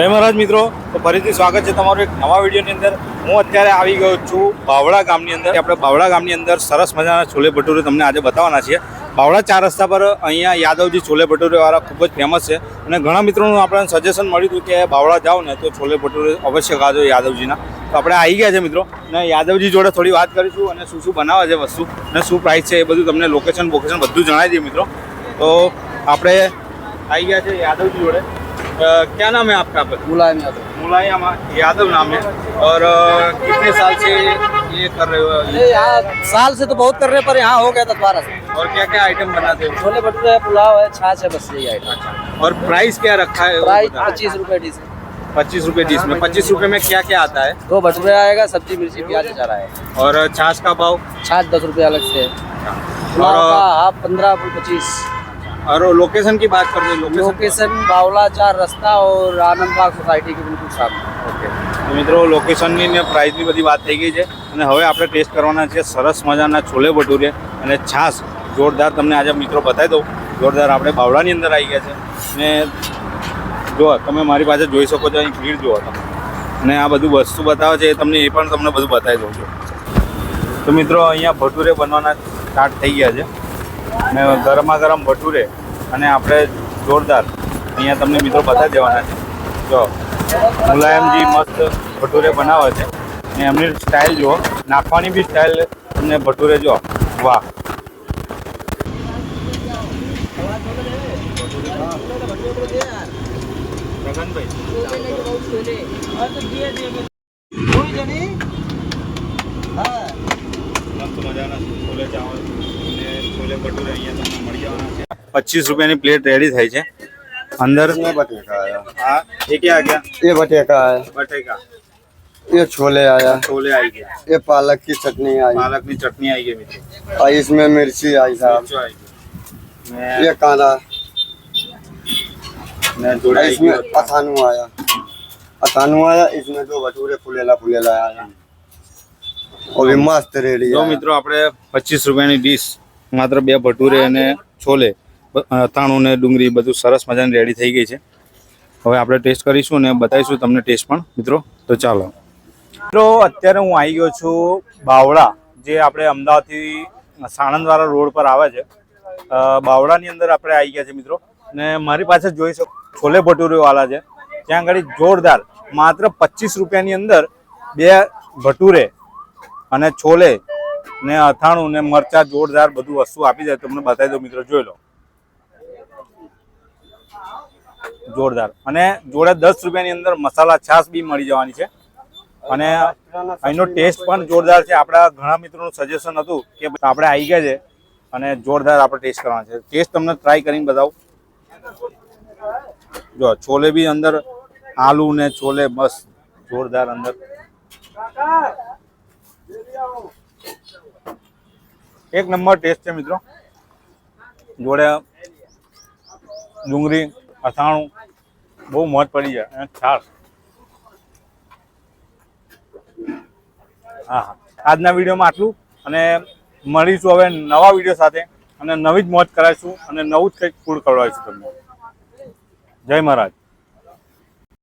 જય મહારાજ મિત્રો. તો ફરીથી સ્વાગત છે તમારું એક નવા વિડીયોની અંદર. હું અત્યારે આવી ગયો છું બાવળા ગામની અંદર. આપણે બાવળા ગામની અંદર સરસ મજાના છોલે ભટુરે તમને આજે બતાવવાના છીએ. બાવળા ચાર રસ્તા પર અહીંયા યાદવજી છોલે ભટુરેવાળા ખૂબ જ ફેમસ છે. અને ઘણા મિત્રોનું આપણને સજેશન મળ્યું હતું કે બાવળા જાઓ ને તો છોલે ભટુરે અવશ્ય ખાજો યાદવજીના. તો આપણે આવી ગયા છે મિત્રો. અને યાદવજી જોડે થોડી વાત કરીશું અને શું શું બનાવે છે વસ્તુ અને શું પ્રાઇસ છે એ બધું તમને લોકેશન વોકેશન બધું જણાવી દઈએ મિત્રો. તો આપણે આવી ગયા છે યાદવજી જોડે. क्या नाम है आपका? मुलायम यादव। मुलायम यादव नाम है। और कितने साल से ये कर रहे हो? यहाँ साल से तो बहुत कर रहे हैं, पर यहाँ हो गया था दोबारा से। और क्या क्या आइटम बनाते हो? छोले भटूरे है पुलाव है छाछ है बस यही आइटम और प्राइस क्या रखा है? प्राइस पच्चीस रूपए डिश है। पच्चीस रुपये डिश में। पच्चीस रूपए में क्या क्या आता है? दो भटूरे आएगा सब्ज़ी मिर्ची प्याज अचार आएगा। और छाछ का भाव छाछ दस रुपये अलग से है। और का हाफ़ पंद्रह पच्चीस। और लोकेशन की बात करते हैं लोकेशन लोकेशन बावला चार रास्ता और आनंद बाग सोसाइटी के बिल्कुल सामने ઓકે તો મિત્રો લોકેશનની ને પ્રાઇસની બધી વાત થઈ ગઈ છે અને હવે આપણે ટેસ્ટ કરવાના છે સરસ મજાના છોલે ભટુરે અને છાશ જોરદાર તમને આજે મિત્રો બતાવી દઉં જોરદાર આપણે બાવળાની અંદર આવી ગયા છે ને જો તમે મારી પાસે જોઈ શકો છો અહીં ભીડ જુઓ તમે અને આ બધું વસ્તુ બતાવે છે એ તમને એ પણ તમને બધું બતાવી દઉં છું તો મિત્રો અહીંયા ભટુરે બનવાના સ્ટાર્ટ થઈ ગયા છે અને ગરમા ગરમ ભટુરે અને આપણે જોરદાર. અહીંયા તમને મિત્રો બતાવી દેવાના છે. જો, મુલાયમજી મસ્ત ભટુરે બનાવે છે. ને એમની સ્ટાઇલ જુઓ, નાખવાની બી સ્ટાઇલ તમને ભટુરે જો વાહ. પચીસ રૂપિયાની પ્લેટ રેડી થઈ છે અંદર इसमें बटेका आया આ એ ક્યાં ગયા ये बटेका है બટેકા ये छोले आया છોલે આવી ગયા ये पालक की चटनी आई પાલકની ચટણી આવી ગઈ મિત્રો और इसमें मिर्ची आई साहब મરચું આવી ગયું ये कांदा ને ને જોડે और આવી इसमें ગયું अथानू आया अथानू आया इसमें दो भटूरे फुलेला फुलेला आया और भी मस्त रेडी જો મિત્રો આપણે પચીસ રૂપિયાની ડીશ માત્ર બે ભટુરે અને છોલે અથાણું ને ડુંગળી બધું સરસ મજાની રેડી થઈ ગઈ છે. હવે આપણે ટેસ્ટ કરીશું અને બતાવીશું તમને ટેસ્ટ પણ. મિત્રો તો ચાલો. મિત્રો અત્યારે હું આવી ગયો છું બાવળા જે આપણે અમદાવાદથી સાણંદવાળા રોડ પર આવે છે. બાવળાની અંદર આપણે આવી ગયા છે મિત્રો. ને મારી પાસે જોઈ શકો છોલે ભટુરેવાળા છે. ત્યાં આગળ જોરદાર માત્ર પચીસ રૂપિયાની અંદર બે ભટુરે અને છોલે ને અથાણું ને મરચા, જોરદાર બધું વસ્તુ આપી જાય તમને બતાવી દો મિત્રો, જોઈ લો. જોરદાર. અને જોડે દસ રૂપિયાની અંદર મસાલા છાશ બી મળી જવાની છે. અને અહીંનો ટેસ્ટ પણ જોરદાર છે. આપણા ઘણા મિત્રોનું સજેશન હતું કે આપણે આવી ગયા છે અને જોરદાર આપણે ટેસ્ટ કરવાનો છે. ટેસ્ટ તમને ટ્રાય કરીને બતાવું. જો, છોલે બી અંદર આલુ ને છોલે બસ જોરદાર અંદર. એક નંબર ટેસ્ટ છે મિત્રો. જોડે ડુંગળી, અથાણું, બહુ મોજ પડી જાય. અને છાશ. હા હા. આજના વિડીયોમાં આટલું. અને મળીશું હવે નવા વીડિયો સાથે. અને નવી જ મોજ કરાવીશું. અને નવું જ કંઈક ફૂડ ખવડાવીશું તમને. જય મહારાજ.